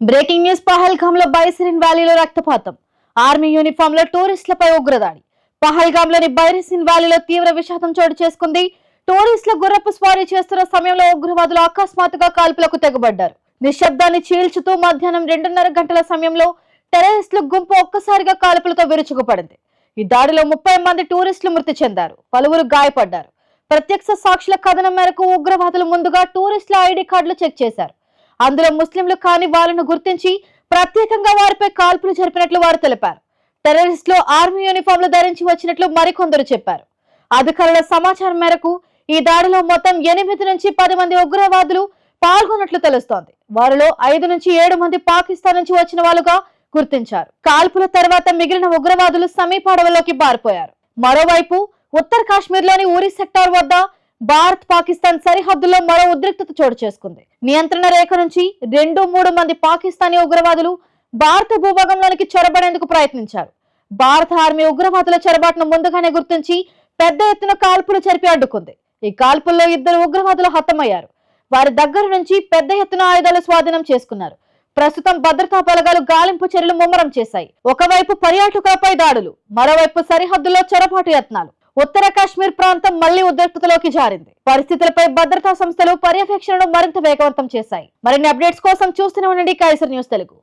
Breaking news పహల్గామ్లో బైసిరిన్ వ్యాలీలో రక్తపాతం. Army యూనిఫామ్లో టూరిస్టులపై ఉగ్రదాడి. పహల్గామ్లోని బైరిసిన్ వ్యాలీలో తీవ్ర విషాదం చోటు చేసుకుంది. టూరిస్టుల గుర్రపు స్వారీ చేస్తున్న సమయంలో ఉగ్రవాదులు అకస్మాత్తుగా కాల్పులకు తెగబడ్డారు. నిశ్శబ్దాన్ని చీల్చుతూ మధ్యాహ్నం రెండున్నర గంటల సమయంలో టెర్రరిస్టుల గుంపు ఒక్కసారిగా కాల్పులతో విరుచుకుపడింది. ఈ దాడిలో ముప్పై మంది టూరిస్టులు మృతి చెందారు. పలువురు గాయపడ్డారు. ప్రత్యక్ష సాక్షుల కథనం మేరకు ఉగ్రవాదులు ముందుగా టూరిస్టుల ఐడి కార్డులు చెక్ చేశారు. అందులో ముస్లింలు కాని వాళ్ళను గుర్తించి ప్రత్యేకంగా వారిపై కాల్పులు జరిపినట్లు వారు తెలిపారు. టెర్రరిస్టులు ఆర్మీ యూనిఫామ్లు ధరించి వచ్చినట్లు మరికొందరు చెప్పారు. అధికారుల సమాచారం మేరకు ఈ దాడిలో మొత్తం ఎనిమిది నుంచి పది మంది ఉగ్రవాదులు పాల్గొన్నట్లు తెలుస్తోంది. వారిలో ఐదు నుంచి ఏడు మంది పాకిస్తాన్ నుంచి వచ్చిన వాళ్ళుగా గుర్తించారు. కాల్పుల తర్వాత మిగిలిన ఉగ్రవాదులు సమీప అడవుల్లోకి పారిపోయారు. మరోవైపు ఉత్తర కాశ్మీర్లోని ఊరి సెక్టార్ వద్ద భారత్ పాకిస్తాన్ సరిహద్దుల్లో మరో ఉద్రిక్తత చోటు చేసుకుంది. నియంత్రణ రేఖ నుంచి రెండు మూడు మంది పాకిస్తానీ ఉగ్రవాదులు భారత భూభాగంలోనికి చొరబడేందుకు ప్రయత్నించారు. భారత ఆర్మీ ఉగ్రవాదుల చొరబాటును ముందుగానే గుర్తించి పెద్ద ఎత్తున కాల్పులు జరిపి అడ్డుకుంది. ఈ కాల్పుల్లో ఇద్దరు ఉగ్రవాదులు హతమయ్యారు. వారి దగ్గర నుంచి పెద్ద ఎత్తున ఆయుధాలు స్వాధీనం చేసుకున్నారు. ప్రస్తుతం భద్రతా బలగాలు గాలింపు చర్యలు ముమ్మరం చేశాయి. ఒకవైపు పర్యాటకులపై దాడులు మరోవైపు సరిహద్దులో చొరబాటు యత్నాలు. ఉత్తర కాశ్మీర్ ప్రాంతం మళ్ళీ ఉద్రిక్తతలోకి జారింది. పరిస్థితులపై భద్రతా సంస్థలు పర్యవేక్షణను మరింత వేగవంతం చేశాయి. మరిన్ని అప్డేట్స్ కోసం చూస్తూనే ఉండండి కైసర్ న్యూస్ తెలుగు.